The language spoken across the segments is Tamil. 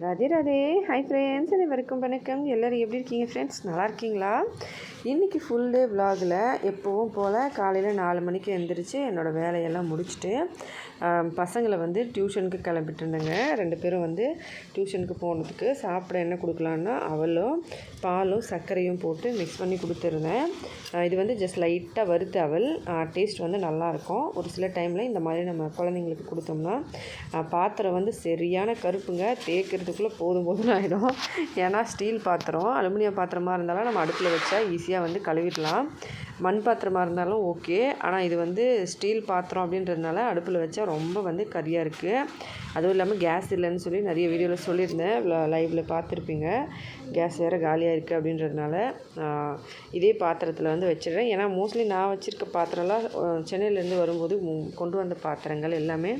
ராதே ராதே. ஹாய் ஃப்ரெண்ட்ஸ் அனைவருக்கும் வணக்கம். எல்லோரும் எப்படி இருக்கீங்க ஃப்ரெண்ட்ஸ் நல்லா இருக்கீங்களா? இன்றைக்கி ஃபுல் டே விலாகில் எப்போவும் போல் காலையில் நாலு மணிக்கு எழுந்திரிச்சு என்னோடய வேலையெல்லாம் முடிச்சுட்டு பசங்களை வந்து டியூஷனுக்கு கிளம்பிட்டு இருந்தேங்க ரெண்டு பேரும் வந்து டியூஷனுக்கு போனதுக்கு சாப்பிட என்ன கொடுக்கலான்னா அவளும் பாலும் சர்க்கரையும் போட்டு மிக்ஸ் பண்ணி கொடுத்துருந்தேன். இது வந்து ஜஸ்ட் லைட்டாக வறுத்த அவல். டேஸ்ட் வந்து நல்லாயிருக்கும். ஒரு சில டைமில் இந்த மாதிரி நம்ம குழந்தைங்களுக்கு கொடுத்தோம்னா பாத்திரம் வந்து சரியான கருப்புங்க. தேய்க்கிறதுக்குள்ளே போதும் போதும் ஆகிடும் ஏன்னா ஸ்டீல் பாத்திரம் அலுமினியம் பாத்திரமாக இருந்தாலும் நம்ம அடுப்பில் வச்சா ஈஸியாக வந்து கழுவிடலாம். மண் பாத்திரமாக இருந்தாலும் ஓகே. ஆனால் இது வந்து ஸ்டீல் பாத்திரம் அப்படின்றதுனால அடுப்பில் வச்சா ரொம்ப வந்து கரியாக இருக்குது அதுவும் இல்லாமல் கேஸ் இல்லைன்னு சொல்லி நிறைய வீடியோவில் சொல்லியிருந்தேன். லைவில் பார்த்துருப்பீங்க கேஸ் வேறு காலியாக இருக்குது அப்படின்றதுனால இதே பாத்திரத்தில் வந்து வச்சிடுறேன். ஏன்னா மோஸ்ட்லி நான் வச்சுருக்க பாத்திரம்லாம் சென்னையிலேருந்து வரும்போது கொண்டு வந்த பாத்திரங்கள் எல்லாமே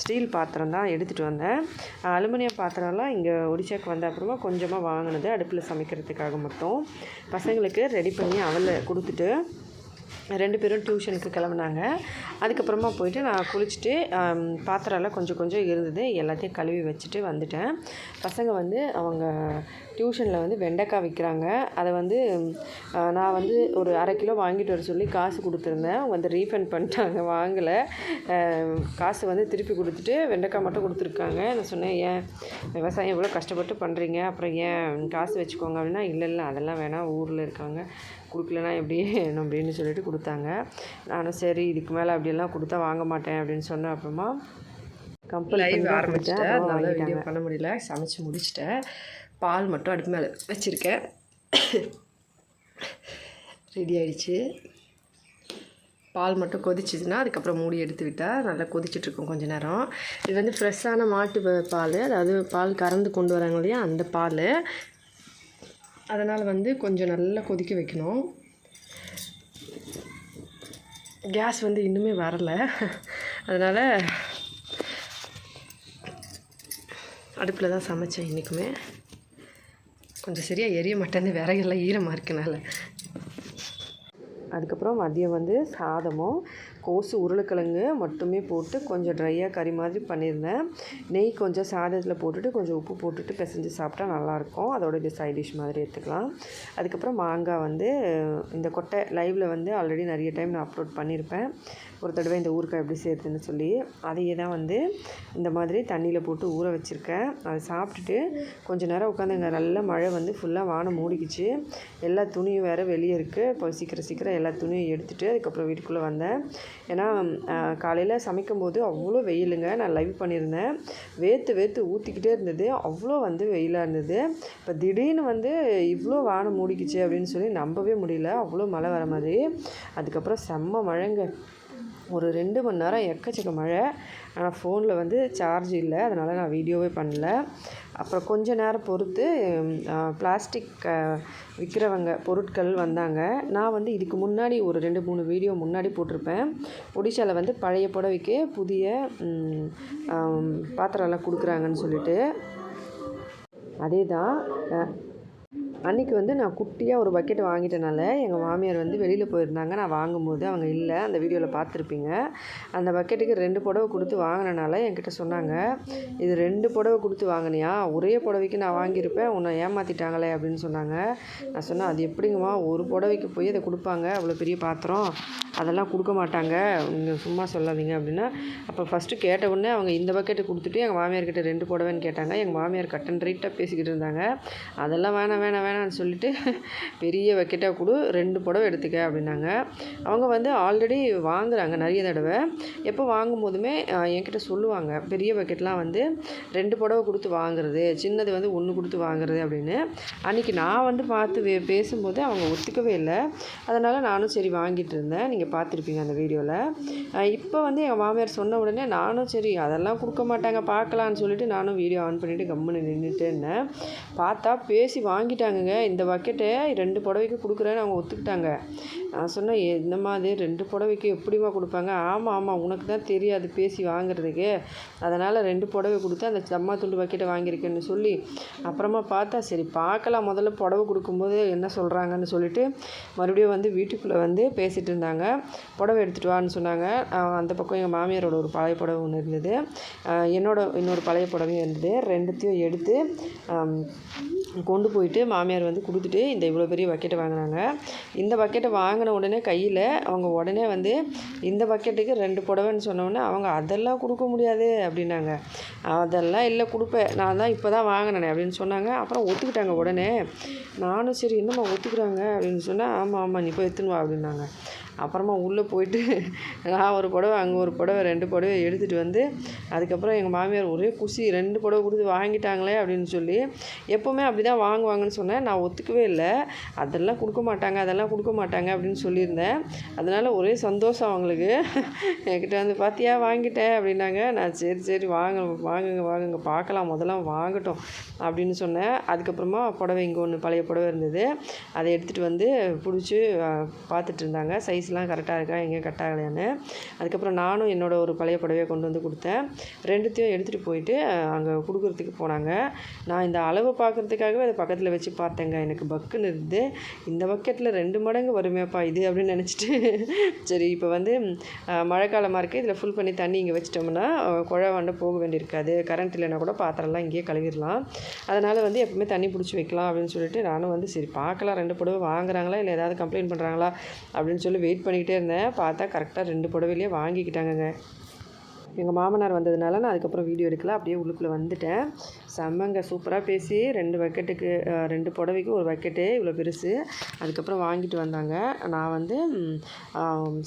ஸ்டீல் பாத்திரம் தான் எடுத்துகிட்டு வந்தேன். அலுமினியம் பாத்திரம்லாம் இங்கே ஒடிசாக்கு வந்த அப்புறமா கொஞ்சமாக வாங்கினது அடுப்பில் சமைக்கிறதுக்காக மட்டும். பசங்களுக்கு ரெடி பண்ணி அவளை கொடுத்துட்டு ரெண்டு பேரும் டியூஷனுக்கு கிளம்புனாங்க. அதுக்கப்புறமா போயிட்டு நான் குளிச்சுட்டு பாத்திரம்லாம் கொஞ்சம் கொஞ்சம் இருந்தது. எல்லாத்தையும் கழுவி வச்சுட்டு வந்துட்டேன். பசங்க வந்து அவங்க டியூஷனில் வந்து வெண்டைக்காய் விற்கிறாங்க. அதை வந்து நான் வந்து ஒரு அரை கிலோ வாங்கிட்டு வர சொல்லி காசு கொடுத்துருந்தேன். அவங்க வந்து ரீஃபண்ட் பண்ணிட்டாங்க வாங்கலை. காசு வந்து திருப்பி கொடுத்துட்டு வெண்டைக்காய் மட்டும் கொடுத்துருக்காங்க. நான் சொன்னேன் ஏன் விவசாயம் இவ்வளோ கஷ்டப்பட்டு பண்ணுறீங்க அப்புறம் ஏன் காசு வச்சுக்கோங்க? அப்படின்னா இல்லை இல்லை அதெல்லாம் வேணாம். ஊரில் இருக்காங்க. கொடுக்கலனா எப்படி அப்படின்னு சொல்லிட்டு கொடுத்தாங்க. நானும் சரி இதுக்கு மேலே அப்படியெல்லாம் கொடுத்தா வாங்க மாட்டேன் அப்படின்னு சொன்ன அப்புறமா கம்பல் லைவ் ஆரம்பிச்சிட்டேன். அதனால. வீடியோ பண்ண முடியல. சமைச்சு முடிச்சிட்டேன். பால் மட்டும் அடுப்பு மேலே வச்சுருக்கேன். ரெடி ஆயிடுச்சு. பால் மட்டும் கொதிச்சுதுன்னா அதுக்கப்புறம் மூடி எடுத்து விட்டால் நல்லா கொதிச்சிட்ருக்கும் கொஞ்ச நேரம். இது வந்து ஃப்ரெஷ்ஷான மாட்டு பால். அதாவது பால் கறந்து கொண்டு வராங்க இல்லையா அந்த பால். அதனால் வந்து கொஞ்சம் நல்லா கொதிக்க வைக்கணும். கேஸ் வந்து இன்னுமே வரலை. அதனால் அடுப்பில் தான் சமைச்சேன் இன்றைக்குமே கொஞ்சம் சரியாக எரிய மாட்டேன்னு விறகெல்லாம் ஈரமாக இருக்கனால. அதுக்கப்புறம் மதியம் வந்து சாதமும் கோசு உருளைக்கிழங்கு மட்டுமே போட்டு கொஞ்சம் ட்ரையாக கறி மாதிரி பண்ணியிருந்தேன். நெய் கொஞ்சம் சாதத்தில் போட்டுட்டு கொஞ்சம் உப்பு போட்டுட்டு பிசைஞ்சு சாப்பிட்டா நல்லாயிருக்கும். அதோட இது சைட் டிஷ் மாதிரி எடுத்துக்கலாம். அதுக்கப்புறம் மாங்காய் வந்து இந்த கொட்டை லைவில் வந்து ஆல்ரெடி நிறைய டைம் நான் அப்லோட் பண்ணியிருப்பேன். ஒரு தடவை இந்த ஊறுகாய் எப்படி சேர்த்துன்னு சொல்லி அதையே தான் வந்து இந்த மாதிரி தண்ணியில் போட்டு ஊற வச்சுருக்கேன். அதை சாப்பிட்டுட்டு கொஞ்ச நேரம் உட்காந்துங்க. நல்ல மழை வந்து ஃபுல்லாக வானம் மூடிக்கிச்சு. எல்லா துணியும் வேறு வெளியே இருக்குது இப்போ சீக்கிரம் சீக்கிரம் எல்லா துணியும் எடுத்துகிட்டு அதுக்கப்புறம் வீட்டுக்குள்ளே வந்தேன். ஏன்னா காலையில் சமைக்கும்போது அவ்வளோ வெயிலுங்க. நான் லைவ் பண்ணியிருந்தேன். வேர்த்து வேர்த்து ஊற்றிக்கிட்டே இருந்தது. அவ்வளோ வந்து வெயிலாக இருந்தது. இப்போ திடீர்னு வந்து இவ்வளோ வானம் மூடிக்குச்சு அப்படின்னு சொல்லி நம்பவே முடியல. அவ்வளோ மழை வர மாதிரி. அதுக்கப்புறம் செம்ம மழைங்க. ஒரு ரெண்டு மணி நேரம் எக்கச்சக்க மழை. ஆனால் ஃபோனில் வந்து சார்ஜ் இல்லை. அதனால் நான் வீடியோவே பண்ணல. அப்புறம் கொஞ்ச நேரம் பொறுத்து பிளாஸ்டிக் விற்கிறவங்க பொருட்கள் வந்தாங்க. நான் வந்து இதுக்கு முன்னாடி ஒரு ரெண்டு மூணு வீடியோ முன்னாடி போட்டிருப்பேன். ஒடிஷாவில் வந்து பழைய புடவைக்கு புதிய பாத்திரம்லாம் கொடுக்குறாங்கன்னு சொல்லிட்டு. அதே தான் அன்றைக்கி வந்து நான் குட்டியாக ஒரு பக்கெட் வாங்கிட்டனால எங்கள் மாமியார் வந்து வெளியில் போயிருந்தாங்க. நான் வாங்கும்போது அவங்க இல்லை அந்த வீடியோவில் பார்த்துருப்பீங்க. அந்த பக்கெட்டுக்கு ரெண்டு புடவை கொடுத்து வாங்கினனால என்கிட்ட சொன்னாங்க இது ரெண்டு புடவை கொடுத்து வாங்கினியா? ஒரே புடவைக்கு நான் வாங்கியிருப்பேன் உன்னை ஏமாற்றிட்டாங்களே அப்படின்னு சொன்னாங்க. நான் சொன்னேன் அது எப்படிங்கம்மா? ஒரு புடவைக்கு போய் அதை கொடுப்பாங்க? அவ்வளோ பெரிய பாத்திரம். அதெல்லாம் கொடுக்க மாட்டாங்க. நீங்கள் சும்மா சொல்லாதீங்க அப்படின்னா அப்போ ஃபஸ்ட்டு கேட்ட உடனே அவங்க இந்த பக்கெட்டு கொடுத்துட்டு எங்கள் மாமியார்கிட்ட ரெண்டு புடவைன்னு கேட்டாங்க. எங்கள் மாமியார் கட்டன் ரைட்டாக பேசிக்கிட்டு இருந்தாங்க. அதெல்லாம் வேணாம் வேணாம் வேணாம்னு சொல்லிட்டு பெரிய பக்கெட்டாக கொடு ரெண்டு புடவை எடுத்துக்க அப்படின்னாங்க. அவங்க வந்து ஆல்ரெடி வாங்குகிறாங்க நிறைய தடவை. எப்போ வாங்கும் போதுமே என்கிட்ட சொல்லுவாங்க. பெரிய பக்கெட்லாம் வந்து ரெண்டு புடவை கொடுத்து வாங்குறது சின்னது வந்து ஒன்று கொடுத்து வாங்குறது அப்படின்னு. அன்றைக்கி நான் வந்து பார்த்து பேசும்போது அவங்க ஒத்துக்கவே இல்லை. அதனால் நானும் சரி வாங்கிட்டு இருந்தேன். நீங்கள் பார்த்துருப்பீங்க அந்த வீடியோவில் இப்போ வந்து எங்கள் மாமியார் சொன்ன உடனே நானும் சரி அதெல்லாம் கொடுக்க மாட்டாங்க பார்க்கலான்னு சொல்லிட்டு நானும் வீடியோ ஆன் பண்ணிவிட்டு கம்முன்னு நின்றுட்டே இருந்தேன். பார்த்தா பேசி வாங்கிட்டாங்க கேட்டாங்கங்க இந்த பக்கெட்டை ரெண்டு புடவைக்கு கொடுக்குறேன்னு அவங்க ஒத்துக்கிட்டாங்க. நான் சொன்னேன் என்னம்மா அது ரெண்டு புடவைக்கு எப்படிம்மா கொடுப்பாங்க? ஆமாம் ஆமாம் உனக்கு தான் தெரியாது பேசி வாங்குறதுக்கு. அதனால் ரெண்டு புடவை கொடுத்து அந்த ஜம்மா துண்டு பக்கெட்டை வாங்கியிருக்கேன்னு சொல்லி அப்புறமா பார்த்தா சரி பார்க்கலாம். முதல்ல புடவை கொடுக்கும்போது என்ன சொல்கிறாங்கன்னு சொல்லிட்டு மறுபடியும் வந்து வீட்டுக்குள்ளே வந்து பேசிகிட்டு இருந்தாங்க. புடவை எடுத்துகிட்டு வான்னு சொன்னாங்க. அந்த பக்கம் எங்கள் மாமியாரோட ஒரு பழைய புடவை ஒன்று இருந்தது. என்னோட இன்னொரு பழைய புடவையும் இருந்தது. ரெண்டுத்தையும் எடுத்து கொண்டு போயிட்டு மாமியார் வந்து கொடுத்துட்டு இந்த இவ்வளோ பெரிய பக்கெட்டை வாங்கினாங்க. இந்த பக்கெட்டை வாங்கின உடனே கையில் அவங்க உடனே வந்து இந்த பக்கெட்டுக்கு ரெண்டு புடவைன்னு சொன்னோடனே அவங்க அதெல்லாம் கொடுக்க முடியாது அப்படின்னாங்க. அதெல்லாம் இல்லை கொடுப்பேன் நான் தான் இப்போ தான் வாங்கினேனே அப்படின்னு சொன்னாங்க. அப்புறம் ஒத்துக்கிட்டாங்க உடனே. நானும் சரி என்னம்மா ஒத்துக்கிறாங்க? அப்படின்னு சொன்னால் ஆமாம் ஆமாம் நீ போய் எடுத்துன்னு வா அப்படின்னாங்க. அப்புறமா உள்ளே போயிட்டு நான் ஒரு புடவை அங்கே ஒரு புடவை ரெண்டு புடவை எடுத்துகிட்டு வந்து அதுக்கப்புறம் எங்கள் மாமியார் ஒரே குஷி ரெண்டு புடவை கொடுத்து வாங்கிட்டாங்களே அப்படின்னு சொல்லி எப்போவுமே அப்படி தான் வாங்குவாங்கன்னு சொன்னேன். நான் ஒத்துக்கவே இல்லை. அதெல்லாம் கொடுக்க மாட்டாங்க அதெல்லாம் கொடுக்க மாட்டாங்க அப்படின்னு சொல்லியிருந்தேன். அதனால் ஒரே சந்தோஷம் அவங்களுக்கு. என்கிட்ட வந்து பார்த்தியா வாங்கிட்டேன் அப்படின்னாங்க. நான் சரி சரி வாங்க வாங்குங்க வாங்குங்க பார்க்கலாம். முதல்ல வாங்கட்டும் அப்படின்னு சொன்னேன். அதுக்கப்புறமா புடவை இங்கே ஒன்று பழைய புடவை இருந்தது. அதை எடுத்துகிட்டு வந்து பிடிச்சி பார்த்துட்டு இருந்தாங்க. சைஸ்லாம் கரெக்டாக இருக்கா எங்கேயும் கட் ஆகலையான்னு அதுக்கப்புறம் நானும் என்னோடய ஒரு பழைய புடவையை கொண்டு வந்து கொடுத்தேன். ரெண்டுத்தையும் எடுத்துகிட்டு போயிட்டு அங்கே கொடுக்குறதுக்கு போனாங்க. நான் இந்த அளவு பார்க்குறதுக்காகவே அதை பக்கத்தில் வச்சு பார்த்தேங்க. எனக்கு பக்குன்னு இருந்து இந்த பக்கெட்டில் ரெண்டு மடங்கு வருமேப்பா இது அப்படின்னு நினச்சிட்டு. சரி இப்போ வந்து மழைக்காலமாக இருக்குது இதில் ஃபுல் பண்ணி தண்ணி இங்கே வச்சிட்டோம்னா அஹ், குழா போக வேண்டியிருக்காது. கரண்ட் இல்லைன்னா கூட பாத்திரம்லாம் இங்கேயே கழுவிடலாம். அதனால் வந்து எப்பவுமே தண்ணி பிடிச்சி வைக்கலாம் அப்படின்னு சொல்லிட்டு நானும் வந்து சரி பார்க்கலாம். ரெண்டு புடவை வாங்குறாங்களா? இல்லை ஏதாவது கம்ப்ளைண்ட் பண்ணுறாங்களா அப்படின்னு சொல்லி வெயிட் பண்ணிக்கிட்டே இருந்தேன். பார்த்தா கரெக்டாக ரெண்டு புடவையிலேயே வாங்கிக்கிட்டாங்கங்க. எங்கள் மாமனார் வந்ததுனால நான் அதுக்கப்புறம் வீடியோ எடுக்கல. அப்படியே உள்ளுக்குள்ளே வந்துட்டேன். செம்மங்க சூப்பராக பேசி ரெண்டு பக்கெட்டுக்கு ரெண்டு புடவைக்கு ஒரு பக்கெட்டு இவ்வளோ பெருசு. அதுக்கப்புறம் வாங்கிட்டு வந்தாங்க. நான் வந்து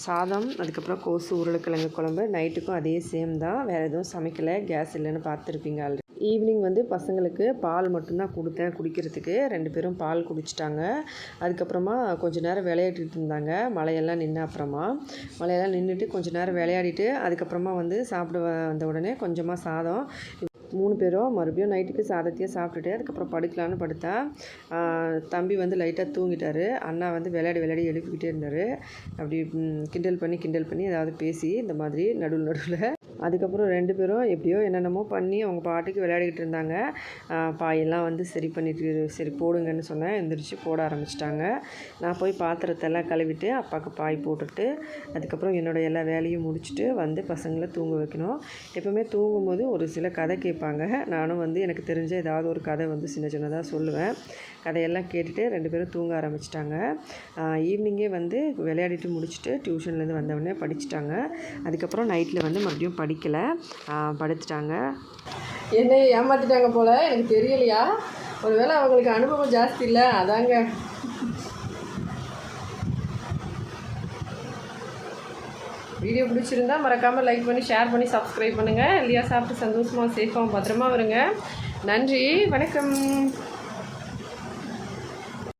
சாதம் அதுக்கப்புறம் கோசு உருளைக்கிழங்கு குழம்பு நைட்டுக்கும் அதே சேம் தான். வேறு எதுவும் சமைக்கலை. கேஸ் இல்லைன்னு பார்த்துருப்பீங்க ஆல்ரெடி ஈவினிங் வந்து பசங்களுக்கு பால் மட்டும்தான் கொடுத்தேன் குடிக்கிறதுக்கு. ரெண்டு பேரும் பால் குடிச்சிட்டாங்க. அதுக்கப்புறமா கொஞ்ச நேரம் விளையாடிட்டு இருந்தாங்க. மழையெல்லாம் நின்று அப்புறமா. மழையெல்லாம் நின்றுட்டு கொஞ்ச நேரம் விளையாடிட்டு அதுக்கப்புறமா வந்து சாப்பிட வந்த உடனே கொஞ்சமாக சாதம். மூணு பேரும் மறுபடியும் நைட்டுக்கு சாதத்தையே சாப்பிட்டுட்டு அதுக்கப்புறம் படுக்கலான்னு படுத்தா தம்பி வந்து லைட்டாக தூங்கிட்டாரு. அண்ணா வந்து விளையாடி விளையாடி எழுப்பிக்கிட்டே இருந்தார். அப்படி கிண்டல் பண்ணி கிண்டல் பண்ணி ஏதாவது பேசி இந்த மாதிரி நடுவில் நடுவில் அதுக்கப்புறம் ரெண்டு பேரும் எப்படியோ என்னென்னமோ பண்ணி அவங்க பாட்டுக்கு விளையாடிக்கிட்டு இருந்தாங்க. பாயெல்லாம் வந்து சரி பண்ணிட்டு சரி போடுங்கன்னு சொன்னேன். எந்திரிச்சு போட ஆரம்பிச்சிட்டாங்க. நான் போய் பாத்திரத்தெல்லாம் கழுவிட்டு அப்பாவுக்கு பாய் போட்டுட்டு அதுக்கப்புறம் என்னோட எல்லா வேலையும் முடிச்சுட்டு வந்து பசங்களை தூங்க வைக்கணும். எப்போவுமே தூங்கும்போது ஒரு சில கதை கேட்பாங்க. நானும் வந்து எனக்கு தெரிஞ்ச ஏதாவது ஒரு கதை வந்து சின்ன சின்னதாக சொல்லுவேன். கதையெல்லாம் கேட்டுட்டு ரெண்டு பேரும் தூங்க ஆரம்பிச்சிட்டாங்க. ஈவினிங்கே வந்து விளையாடிட்டு முடிச்சுட்டு டியூஷன்லேருந்து வந்தவுடனே படிச்சுட்டாங்க. அதுக்கப்புறம் நைட்டில் வந்து மறுபடியும் படிக்கலை. படுத்துட்டாங்க. என்னை ஏமாற்றிட்டாங்க போல் எனக்கு தெரியலையா? ஒருவேளை அவங்களுக்கு அனுபவம் ஜாஸ்தி இல்லை அதாங்க. வீடியோ பிடிச்சிருந்தா மறக்காமல் லைக் பண்ணி ஷேர் பண்ணி சப்ஸ்கிரைப் பண்ணுங்கள் இல்லையா சாப்பிட்டு சந்தோஷமாக சேஃபாகவும் பத்திரமா வருங்க நன்றி வணக்கம்.